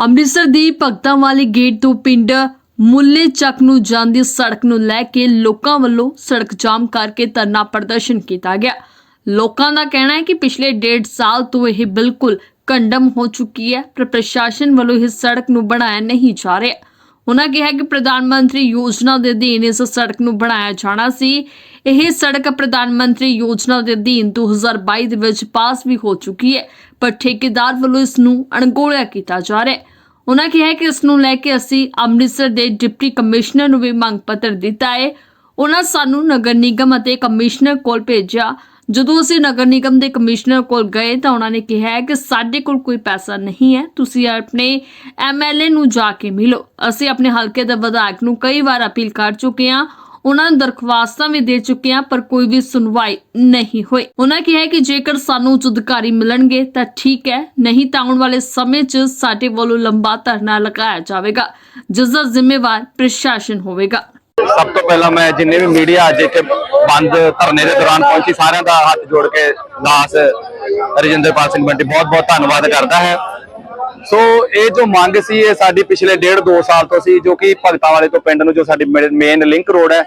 ਅੰਮ੍ਰਿਤਸਰ ਦੀ ਭਗਤਾਂ ਵਾਲੀ ਗੇਟ ਤੋਂ ਪਿੰਡ ਮੁੱਲੇ ਚੱਕ ਨੂੰ ਜਾਂਦੀ ਸੜਕ ਨੂੰ ਲੈ ਕੇ ਲੋਕਾਂ ਵੱਲੋਂ ਸੜਕ ਜਾਮ ਕਰਕੇ ਧਰਨਾ ਪ੍ਰਦਰਸ਼ਨ ਕੀਤਾ ਗਿਆ। ਲੋਕਾਂ ਦਾ ਕਹਿਣਾ ਹੈ ਕਿ ਪਿਛਲੇ ਡੇਢ ਸਾਲ ਤੋਂ ਇਹ ਬਿਲਕੁਲ ਕੰਡਮ ਹੋ ਚੁੱਕੀ ਹੈ, ਪਰ ਪ੍ਰਸ਼ਾਸਨ ਵੱਲੋਂ ਇਸ ਸੜਕ ਨੂੰ ਬਣਾਇਆ ਨਹੀਂ ਜਾ ਰਿਹਾ। ਉਹਨਾਂ ਕਿਹਾ ਕਿ ਪ੍ਰਧਾਨ ਮੰਤਰੀ ਯੋਜਨਾ ਦੇ ਅਧੀਨ ਇਸ ਸੜਕ ਨੂੰ ਬਣਾਇਆ ਜਾਣਾ ਸੀ। ਇਹ ਸੜਕ ਪ੍ਰਧਾਨ ਮੰਤਰੀ ਯੋਜਨਾ ਦੇ ਅਧੀਨ 2022 ਦੇ ਵਿੱਚ ਪਾਸ ਵੀ ਹੋ ਚੁੱਕੀ ਹੈ ਪਰ ਠੇਕੇਦਾਰ ਵੱਲੋਂ ਇਸ ਨੂੰ ਅਣਗੌਲਿਆ ਕੀਤਾ ਜਾ ਰਿਹਾ ਹੈ। ਉਹਨਾਂ ਕਿਹਾ ਕਿ ਇਸ ਨੂੰ ਲੈ ਕੇ ਅਸੀਂ ਅੰਮ੍ਰਿਤਸਰ ਦੇ ਡਿਪਟੀ ਕਮਿਸ਼ਨਰ ਨੂੰ ਵੀ ਮੰਗ ਪੱਤਰ ਦਿੱਤਾ ਹੈ। ਉਹਨਾਂ ਸਾਨੂੰ ਨਗਰ ਨਿਗਮ ਅਤੇ ਕਮਿਸ਼ਨਰ ਕੋਲ ਭੇਜਿਆ। ਜਦੋਂ ਅਸੀਂ ਨਗਰ ਨਿਗਮ ਦੇ ਕਮਿਸ਼ਨਰ ਕੋਲ ਗਏ ਤਾਂ ਉਹਨਾਂ ਨੇ ਕਿਹਾ ਹੈ ਕਿ ਸਾਡੇ ਕੋਲ ਕੋਈ ਪੈਸਾ ਨਹੀਂ ਹੈ। ਤੁਸੀਂ ਆਪਣੇ ਐਮਐਲਏ ਨੂੰ ਜਾ ਕੇ ਮਿਲੋ। ਅਸੀਂ ਆਪਣੇ ਹਲਕੇ ਦੇ ਵਿਧਾਇਕ ਨੂੰ ਕਈ ਵਾਰ ਅਪੀਲ ਕਰ ਚੁੱਕੇ ਹਾਂ। ਉਹਨਾਂ ਨੂੰ ਦਰਖਾਸਤਾਂ ਵੀ ਦੇ ਚੁੱਕੇ ਹਾਂ, ਪਰ ਕੋਈ ਵੀ ਸੁਣਵਾਈ ਨਹੀਂ ਹੋਈ। ਉਹਨਾਂ ਕਿਹਾ ਕਿ ਜੇਕਰ ਸਾਨੂੰ ਉੱਚ ਅਧਿਕਾਰੀ ਮਿਲਣਗੇ ਤਾਂ ਠੀਕ ਹੈ, ਨਹੀਂ ਤਾਂ ਆਉਣ ਵਾਲੇ ਸਮੇਂ 'ਚ ਸਾਡੇ ਵੱਲੋਂ ਲੰਬਾ ਧਰਨਾ ਲਗਾਇਆ ਜਾਵੇਗਾ, ਜਿਸ ਦਾ ਜ਼ਿੰਮੇਵਾਰ ਪ੍ਰਸ਼ਾਸਨ ਹੋਵੇਗਾ। ਸਭ ਤੋਂ ਪਹਿਲਾਂ ਮੈਂ ਜਿੰਨੇ ਵੀ ਮੀਡੀਆ ਅੱਜ ਇੱਥੇ ਬੰਦ ਧਰਨੇ ਦੇ ਦੌਰਾਨ ਪਹੁੰਚੀ, ਸਾਰਿਆਂ ਦਾ ਹੱਥ ਜੋੜ ਕੇ ਦਾਸ ਰਜਿੰਦਰਪਾਲ ਸਿੰਘ ਬੰਟੀ ਬਹੁਤ ਬਹੁਤ ਧੰਨਵਾਦ ਕਰਦਾ ਹੈ। ਸੋ ਇਹ ਜੋ ਮੰਗ ਸੀ, ਇਹ ਸਾਡੀ ਪਿਛਲੇ ਡੇਢ 2 ਸਾਲ ਤੋਂ ਸੀ, ਜੋ ਕਿ ਭਗਤਾਂ ਵਾਲੇ ਤੋਂ ਪਿੰਡ ਨੂੰ ਜੋ ਸਾਡੀ ਮੇਨ ਲਿੰਕ ਰੋਡ ਹੈ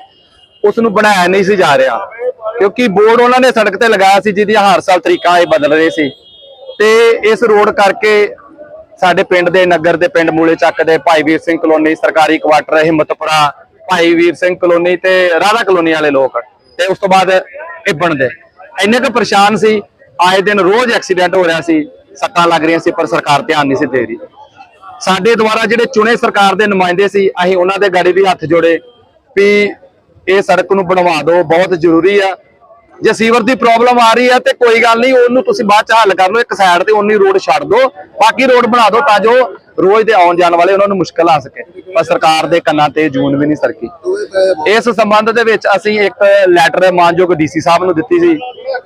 ਉਸ ਨੂੰ ਬਣਾਇਆ ਨਹੀਂ ਸੀ ਜਾ ਰਿਹਾ। ਕਿਉਂਕਿ ਬੋਰਡ ਉਹਨਾਂ ਨੇ ਸੜਕ ਤੇ ਲਗਾਇਆ ਸੀ, ਜਿਹਦੀ ਹਰ ਸਾਲ ਤਰੀਕਾ ਇਹ ਬਦਲ ਰਹੇ ਸੀ। ਤੇ ਇਸ ਰੋਡ ਕਰਕੇ ਸਾਡੇ ਪਿੰਡ ਦੇ ਨਗਰ ਦੇ ਪਿੰਡ ਮੂਲੇ ਚੱਕ ਦੇ ਭਾਈ ਵੀਰ ਸਿੰਘ ਕਲੋਨੀ, ਸਰਕਾਰੀ ਕੁਆਟਰ ਹਿੰਮਤਪੁਰਾ, ਭਾਈ ਵੀਰ ਸਿੰਘ ਕਲੋਨੀ ਤੇ ਰਾਧਾ ਕਲੋਨੀ ਵਾਲੇ ਲੋਕ। ਤੇ ਉਸ ਤੋਂ ਬਾਅਦ ਇਬਣ ਦੇ ਇੰਨੇ ਕੁ ਪਰੇਸ਼ਾਨ ਸੀ, ਆਏ ਦਿਨ ਰੋਜ਼ ਐਕਸੀਡੈਂਟ ਹੋ ਰਿਹਾ ਸੀ। ਸੱਟਾਂ ਲੱਗ ਰਹੀਆਂ ਸੀ, ਪਰ ਸਰਕਾਰ ਧਿਆਨ ਨਹੀਂ ਸੀ ਦੇ ਰਹੀ। ਸਾਡੇ ਦੁਆਰਾ ਜਿਹੜੇ ਚੁਣੇ ਸਰਕਾਰ ਦੇ ਨੁਮਾਇੰਦੇ ਸੀ, ਅਸੀਂ ਉਹਨਾਂ ਦੇ ਗਾੜੀ ਵੀ ਹੱਥ ਜੋੜੇ ਵੀ ਇਹ ਸੜਕ ਨੂੰ ਬਣਵਾ ਦਿਓ, ਬਹੁਤ ਜ਼ਰੂਰੀ ਆ। ਜੇ ਸੀਵਰ ਦੀ ਪ੍ਰੋਬਲਮ ਆ ਰਹੀ ਹੈ ਤੇ ਕੋਈ ਗੱਲ ਨਹੀਂ, ਉਹਨੂੰ ਤੁਸੀਂ ਬਾਅਦ ਚ ਹੱਲ ਕਰ ਲਓ, ਇੱਕ ਸਾਈਡ ਤੇ ਉਨੀ ਰੋਡ ਛੱਡ ਦਿਓ, ਬਾਕੀ ਰੋਡ ਬਣਾ ਦਿਓ ਤਾਂ ਜੋ ਰੋਜ਼ ਦੇ ਆਉਣ ਜਾਣ ਵਾਲੇ ਉਹਨਾਂ ਨੂੰ ਮੁਸ਼ਕਲ ਆ ਸਕੇ। ਪਰ ਸਰਕਾਰ ਦੇ ਕੰਨਾਂ ਤੇ ਜੂਨ ਵੀ ਨਹੀਂ ਸਰਕੀ। ਇਸ ਸੰਬੰਧ ਦੇ ਵਿੱਚ ਅਸੀਂ ਇੱਕ ਲੈਟਰ ਮਾਨਯੋਗ ਡੀਸੀ ਸਾਹਿਬ ਨੂੰ ਦਿੱਤੀ ਸੀ,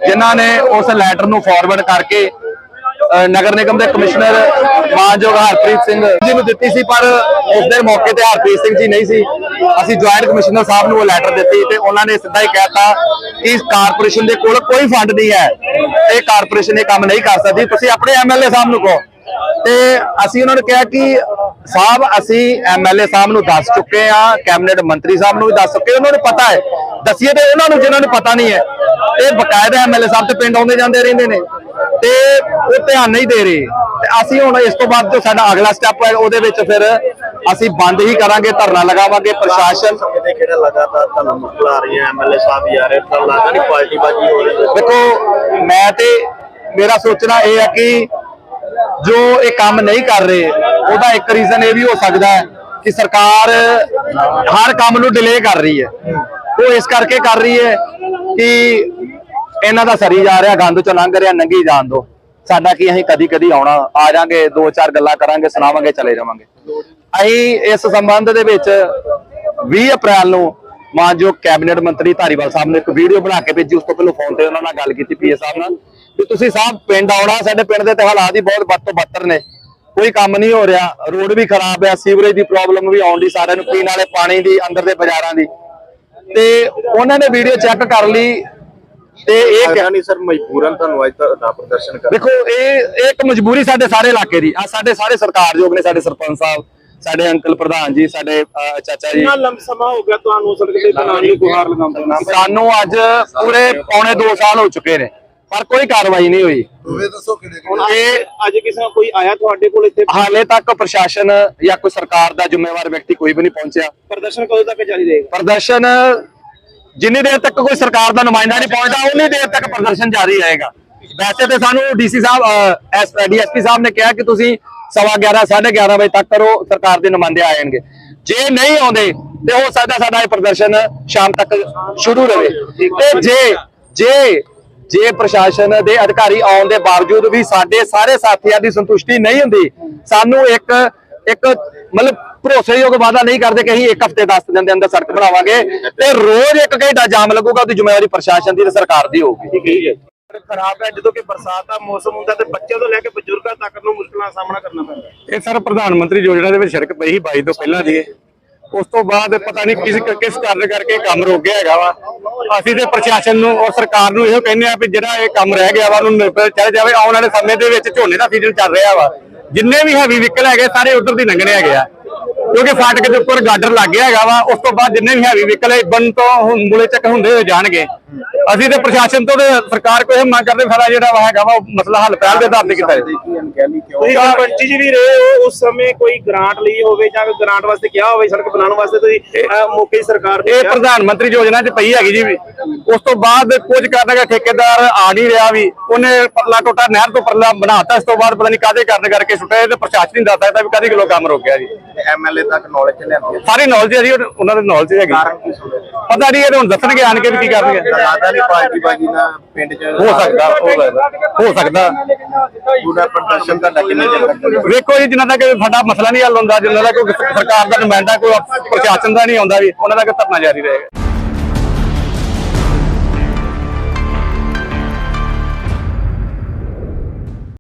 ਜਿਨ੍ਹਾਂ ਨੇ ਉਸ ਲੈਟਰ ਨੂੰ ਫਾਰਵਰਡ ਕਰਕੇ ਨਗਰ ਨਿਗਮ ਦੇ ਕਮਿਸ਼ਨਰ ਮਾਨਯੋਗ ਹਰਪ੍ਰੀਤ ਸਿੰਘ ਜੀ ਨੂੰ ਦਿੱਤੀ ਸੀ, ਪਰ ਉਸ ਦੇ ਮੌਕੇ ਤੇ ਹਰਪ੍ਰੀਤ ਸਿੰਘ ਜੀ ਨਹੀਂ ਸੀ। ਅਸੀਂ ਜੁਆਇੰਟ ਕਮਿਸ਼ਨਰ ਸਾਹਿਬ ਨੂੰ ਉਹ ਲੈਟਰ ਦਿੱਤੀ ਤੇ ਉਹਨਾਂ ਨੇ ਸਿੱਧਾ ਹੀ ਕਹਿਤਾ ਕਿ ਕਾਰਪੋਰੇਸ਼ਨ ਦੇ ਕੋਲ ਕੋਈ ਫੰਡ ਨਹੀਂ ਹੈ ਇਹ ਕਾਰਪੋਰੇਸ਼ਨ ਇਹ ਕੰਮ ਨਹੀਂ ਕਰ ਸਕਦੀ। ਤੁਸੀਂ ਆਪਣੇ ਐਮਐਲਏ ਸਾਹਿਬ ਨੂੰ ਕਹੋ। ਤੇ ਅਸੀਂ ਉਹਨਾਂ ਨੂੰ ਕਿਹਾ ਕਿ ਸਾਹਿਬ, ਅਸੀਂ ਐਮਐਲਏ ਸਾਹਿਬ ਨੂੰ ਦੱਸ ਚੁੱਕੇ ਆ ਕੈਬਨਿਟ ਮੰਤਰੀ ਸਾਹਿਬ ਨੂੰ ਵੀ ਦੱਸ ਚੁੱਕੇ ਉਹਨਾਂ ਨੂੰ ਪਤਾ ਹੈ। ਦੱਸੀਏ ਤੇ ਉਹਨਾਂ ਨੂੰ, ਜਿਨ੍ਹਾਂ ਨੂੰ ਪਤਾ ਨਹੀਂ ਹੈ। ਇਹ ਬਕਾਇਦਾ ਐਮਐਲਏ ਸਾਹਿਬ ਤੇ ਪਿੰਡ ਆਉਂਦੇ ਜਾਂਦੇ ਰਹਿੰਦੇ ਨੇ। ਤੇ ਉਹ ਧਿਆਨ ਨਹੀਂ ਦੇ ਰਹੇ। ਤੇ ਅਸੀਂ ਹੁਣ ਇਸ ਤੋਂ ਬਾਅਦ ਜੋ ਸਾਡਾ ਅਗਲਾ ਸਟੈਪ ਹੈ ਉਹਦੇ ਵਿੱਚ ਫਿਰ ਅਸੀਂ ਬੰਦ ਹੀ ਕਰਾਂਗੇ ਧਰਨਾ ਲਗਾਵਾਂਗੇ ਪ੍ਰਸ਼ਾਸਨ। ਕਿਤੇ ਕਿਹੜਾ ਲਗਾਤਾਰ ਤੁਹਾਨੂੰ ਮੁਸ਼ਕਲ ਆ ਰਹੀ ਹੈ? ਐਮਐਲਏ ਸਾਹਿਬ ਵੀ ਆ ਰਹੇ ਤਾਂ ਲੱਗਦਾ ਨਹੀਂ ਪਾਰਟੀ ਬਾਜੀ ਹੋ ਰਹੀ। ਹੈ ਦੇਖੋ ਮੈਂ ਤੇ ਮੇਰਾ ਸੋਚਣਾ ਇਹ ਹੈ ਕਿ ਜੋ ਇਹ ਕੰਮ ਨਹੀਂ ਕਰ ਰਹੇ ਉਹਦਾ ਇੱਕ ਰੀਜ਼ਨ ਇਹ ਵੀ ਹੋ ਸਕਦਾ ਹੈ ਕਿ ਸਰਕਾਰ ਹਰ ਕੰਮ ਨੂੰ ਡਿਲੇ ਕਰ ਰਹੀ ਹੈ। ਉਹ ਇਸ ਕਰਕੇ ਕਰ ਰਹੀ ਹੈ ਕਿ ਇਹਨਾਂ ਦਾ ਸਰੀ ਜਾ ਰਿਹਾ, ਗੰਦ ਚੋਂ ਲੰਘ ਰਿਹਾ, ਨੰਗੀ ਜਾਣ ਦੋ। ਸਾਡਾ ਕੀ, ਅਸੀਂ ਕਦੀ ਕਦੀ ਆਉਣਾ, ਆ ਜਾਾਂਗੇ, ਦੋ ਚਾਰ ਗੱਲਾਂ ਕਰਾਂਗੇ, ਸੁਣਾਵਾਂਗੇ, ਚਲੇ ਜਾਵਾਂਗੇ। ਅਸੀਂ ਇਸ ਸੰਬੰਧ ਦੇ ਵਿੱਚ 20 ਅਪ੍ਰੈਲ ਨੂੰ ਮਾਨਯੋਗ ਕੈਬਨਿਟ ਮੰਤਰੀ ਧਾਰੀਵਾਲ ਸਾਹਿਬ ਨੇ ਇੱਕ ਵੀਡੀਓ ਬਣਾ ਕੇ ਭੇਜੀ, ਉਸ ਤੋਂ ਪਹਿਲਾਂ ਫੋਨ ਤੇ ਉਹਨਾਂ ਨਾਲ ਗੱਲ ਕੀਤੀ, ਪੀਏ ਸਾਹਿਬ ਨਾਲ। ਵੀ ਤੁਸੀਂ ਸਾਹਿਬ, ਪਿੰਡ ਆਉਣਾ, ਸਾਡੇ ਪਿੰਡ ਦੇ ਤੇ ਹਾਲਾਤ ਹੀ ਬਹੁਤ ਬੱਤ ਤੋਂ ਬੱਤਰ ਨੇ। ਕੋਈ ਕੰਮ ਨਹੀਂ ਹੋ ਰਿਹਾ, ਰੋਡ ਵੀ ਖਰਾਬ ਹੈ, ਸੀਵਰੇਜ ਦੀ ਪ੍ਰੋਬਲਮ ਵੀ ਆਉਣ ਦੀ, ਸਾਰਿਆਂ ਨੂੰ ਪੀਣ ਵਾਲੇ ਪਾਣੀ ਦੀ, ਅੰਦਰ ਦੇ ਬਾਜ਼ਾਰਾਂ ਦੀ। ਤੇ ਉਹਨਾਂ ਨੇ ਵੀਡੀਓ ਚੈੱਕ ਕਰ ਲਈ ਤੇ ਇਹ ਕਿਹਾ- ਨਹੀਂ ਸਰ ਮਜਬੂਰਨ ਤੁਹਾਨੂੰ ਅੱਜ ਦਾ ਪ੍ਰਦਰਸ਼ਨ ਕਰ ਦੇਖੋ ਇਹ ਇਹ ਇੱਕ ਮਜਬੂਰੀ ਸਾਡੇ ਸਾਰੇ ਇਲਾਕੇ ਦੀ। ਆ ਸਾਡੇ ਸਾਰੇ ਸਰਕਾਰਯੋਗ ਨੇ ਸਾਡੇ ਸਰਪੰਚ ਸਾਹਿਬ ਸਾਡੇ ਅੰਕਲ ਪ੍ਰਧਾਨ ਜੀ ਸਾਡੇ ਚਾਚਾ ਜੀ। ਕਿੰਨਾ ਲੰਬ ਸਮਾਂ ਹੋ ਗਿਆ ਤੁਹਾਨੂੰ ਸੜਕ ਤੇ ਬਣਾਉਣ ਲਈ ਗੁਹਾਰ ਲਗਾਉਂਦੇ ਨਾਮ ਸਾਨੂੰ ਅੱਜ ਪੂਰੇ ਪੌਣੇ 2 ਸਾਲ ਹੋ ਚੁੱਕੇ ਨੇ ਪਰ ਕੋਈ ਕਾਰਵਾਈ ਨਹੀਂ ਹੋਈ। ਹੁਣ ਅੱਜ ਅੱਜ ਕਿਸੇ ਨਾਲ ਕੋਈ ਆਇਆ ਤੁਹਾਡੇ ਕੋਲ ਇੱਥੇ? ਹਾਲੇ ਤੱਕ ਪ੍ਰਸ਼ਾਸਨ ਜਾਂ ਕੋਈ ਸਰਕਾਰ ਦਾ ਜ਼ਿੰਮੇਵਾਰ ਵਿਅਕਤੀ ਕੋਈ ਵੀ ਨਹੀਂ ਪਹੁੰਚਿਆ। ਪ੍ਰਦਰਸ਼ਨ ਕਦੋਂ ਤੱਕ ਜਾਰੀ ਰਹੇਗਾ? ਪ੍ਰਦਰਸ਼ਨ ਜਿੰਨੀ ਦੇਰ ਤੱਕ ਕੋਈ ਸਰਕਾਰ ਦਾ ਨੁਮਾਇੰਦਾ ਨਹੀਂ ਪਹੁੰਚਦਾ, ਉਨੀ ਦੇਰ ਤੱਕ ਪ੍ਰਦਰਸ਼ਨ ਜਾਰੀ ਰਹੇਗਾ। ਵੈਸੇ ਤੇ ਸਾਨੂੰ ਡੀਸੀ ਸਾਹਿਬ ਡੀਐਸਪੀ ਸਾਹਿਬ ਨੇ ਕਿਹਾ ਕਿ ਤੁਸੀਂ ਸਵਾ 11 11:30 ਵਜੇ ਤੱਕ ਕਰੋ, ਸਰਕਾਰ ਦੇ ਨੁਮਾਇੰਦੇ ਆ ਜਾਣਗੇ। ਜੇ ਨਹੀਂ ਆਉਂਦੇ, ਤੇ ਹੋ ਸਕਦਾ ਸਾਡਾ ਇਹ ਪ੍ਰਦਰਸ਼ਨ ਸ਼ਾਮ ਤੱਕ ਸ਼ੁਰੂ ਰਹੇ। ਤੇ ਜੇ ਜੇ ਜੇ ਪ੍ਰਸ਼ਾਸਨ ਦੇ ਅਧਿਕਾਰੀ ਆਉਣ ਦੇ ਬਾਵਜੂਦ ਵੀ ਸਾਡੇ ਸਾਰੇ ਸਾਥੀਆਂ ਦੀ ਸੰਤੁਸ਼ਟੀ ਨਹੀਂ ਹੁੰਦੀ, ਸਾਨੂੰ ਇੱਕ ਇੱਕ ਮਤਲਬ ਭਰੋਸੇਯੋਗ ਵਾਅਦਾ ਨਹੀਂ ਕਰਦੇ ਕਿ ਅਸੀਂ ਇੱਕ ਹਫ਼ਤੇ 10 ਦਿਨ ਦੇ ਅੰਦਰ ਸੜਕ ਬਣਾਵਾਂਗੇ ਤੇ ਰੋਜ਼ ਇੱਕ ਘੰਟਾ ਜਾਮ ਲੱਗੂਗਾ ਉਹਦੀ ਜ਼ਿੰਮੇਵਾਰੀ ਪ੍ਰਸ਼ਾਸਨ ਦੀ ਤੇ ਸਰਕਾਰ ਦੀ ਹੋਊਗੀ। ਠੀਕ ਹੈ ਖਰਾਬ ਹੈ ਜਦੋਂ ਕਿ ਬਰਸਾਤ ਦਾ ਮੌਸਮ ਹੁੰਦਾ ਤੇ ਬੱਚਿਆਂ ਤੋਂ ਲੈ ਕੇ ਬਜ਼ੁਰਗਾਂ ਤੱਕ ਨੂੰ ਮੁਸ਼ਕਲਾਂ ਦਾ ਸਾਹਮਣਾ ਕਰਨਾ ਪੈਂਦਾ ਇਹ ਸਰ ਪ੍ਰਧਾਨ ਮੰਤਰੀ ਯੋਜਨਾ ਦੇ ਵਿੱਚ ਸੜਕ ਪਈ ਸੀ 22 ਤੋਂ ਪਹਿਲਾਂ ਦੀ। ਉਸ ਤੋਂ ਬਾਅਦ ਪਤਾ ਨਹੀਂ ਕਿਸ ਕਿਸ ਕਾਰਨ ਕਰਕੇ ਕੰਮ ਰੁਕ ਗਿਆ ਹੈਗਾ ਵਾ। ਅਸੀਂ ਤੇ ਪ੍ਰਸ਼ਾਸਨ ਨੂੰ ਔਰ ਸਰਕਾਰ ਨੂੰ ਇਹੋ ਕਹਿੰਦੇ ਆ ਵੀ ਜਿਹੜਾ ਇਹ ਕੰਮ ਰਹਿ ਗਿਆ ਵਾ ਉਹਨੂੰ ਚੱਲ ਜਾਵੇ ਆਉਣ ਵਾਲੇ ਸਮੇਂ ਦੇ ਵਿੱਚ ਝੋਨੇ ਦਾ ਸੀਜ਼ਨ ਚੱਲ ਰਿਹਾ ਵਾ। ਜਿੰਨੇ ਵੀ ਹੈਵੀ ਵਹੀਕਲ ਹੈਗੇ, ਸਾਰੇ ਉਧਰ ਦੀ ਲੰਘਣੇ ਹੈਗੇ ਆ। ਕਿਉਂਕਿ ਫਾਟਕ ਦੇ ਉੱਪਰ ਗਾਡਰ ਲੱਗ ਗਿਆ ਹੈਗਾ ਵਾ, ਉਸ ਤੋਂ ਬਾਅਦ ਜਿੰਨੇ ਵੀ ਹੈਵੀ ਵਹੀਕਲ ਹੈ ਬਨ ਤੋਂ ਹੁਣ ਮੁਲੇ ਚੱਕ ਹੁੰਦੇ ਹੋਏ ਜਾਣਗੇ। ਅਸੀਂ ਤੇ ਪ੍ਰਸ਼ਾਸਨ ਤੋਂ ਤੇ ਸਰਕਾਰ ਕੋਲ ਇਹ ਮੰਗ ਕਰਦੇ ਸਾਡਾ ਜਿਹੜਾ ਵਾ ਹੈਗਾ ਵਾ ਉਹ ਮਸਲਾ ਹੱਲ ਪਹਿਲ ਦੇ ਆਧਾਰ ਤੇ ਕੀਤਾ ਜਾਵੇ। ਤੁਸੀਂ ਸਰਪੰਚੀ ਜੀ ਵੀ ਰਹੇ ਹੋ ਉਸ ਸਮੇਂ ਕੋਈ ਗ੍ਰਾਂਟ ਲਈ ਹੋਵੇ ਜਾਂ ਕੋਈ ਗ੍ਰਾਂਟ ਵਾਸਤੇ ਕਿਹਾ ਹੋਵੇ ਸੜਕ ਬਣਾਉਣ ਵਾਸਤੇ ਤੁਸੀਂ ਅਹ, ਮੌਕੇ ਦੀ ਸਰਕਾਰ ਨੂੰ ਇਹ ਕਿਹਾ? ਪ੍ਰਧਾਨ ਮੰਤਰੀ ਯੋਜਨਾ 'ਚ ਪਈ ਹੈਗੀ ਜੀ ਵੀ। ਉਸ ਤੋਂ ਬਾਅਦ ਕੁਝ ਕਰਨ ਦਾ ਠੇਕੇਦਾਰ ਆ ਨਹੀਂ ਰਿਹਾ ਵੀ। ਉਹਨੇ ਪਰਲਾ ਟੋਟਾ ਨਹਿਰ ਤੋਂ ਪਰਲਾ ਬਣਾਤਾ ਇਸ ਤੋਂ ਬਾਅਦ ਪਤਾ ਨਹੀਂ ਕਾਹਦੇ ਕਰਨ ਕਰਕੇ ਸੁੱਟਿਆ ਇਹ ਤੇ ਪ੍ਰਸ਼ਾਸਨ ਨਹੀਂ ਦੱਸ ਸਕਦਾ ਵੀ ਕਾਹਦੇ ਕਿਲੋ ਕੰਮ ਰੁਕ ਗਿਆ ਜੀ। ਐਮਐਲਏ ਤੱਕ ਨੌਲੇਜ ਲਿਆਂਦੀ ਸਾਰੀ ਨੌਲੇਜ ਹੈ ਜੀ ਉਹ- ਉਹਨਾਂ ਦੇ ਨੌਲੇਜ ਹੈਗੀ। ਪਤਾ ਨਹੀਂ ਇਹ ਤਾਂ ਹੁਣ ਦੱਸਣਗੇ ਆਣ ਕੇ ਵੀ ਕੀ ਕਰਨਗੇ। ਨਹੀਂ ਪਾਰਟੀ ਬਾਜੀ ਨਾਲ ਪਿੰਡ 'ਚ ਹੋ ਸਕਦਾ ਹੋ ਸਕਦਾ। ਹੋ ਸਕਦਾ। ਪੂਰਾ ਪ੍ਰਦਰਸ਼ਨ ਦਾ ਕਿੰਨਾ ਚਿਰ ਤੱਕ ਵੇਖੋ ਜੀ ਜਿੰਨਾ ਤੱਕ ਸਾਡਾ ਮਸਲਾ ਨਹੀਂ ਹੱਲ ਹੁੰਦਾ ਜਿੰਨਾ ਤੱਕ ਕੋਈ ਸਰਕਾਰ ਦਾ ਨੁਮਾਇੰਦਾ ਕੋਈ ਪ੍ਰਸ਼ਾਸਨ ਦਾ ਨਹੀਂ ਆਉਂਦਾ ਵੀ ਉਹਨਾਂ ਤੱਕ ਧਰਨਾ ਜਾਰੀ ਰਹੇਗਾ।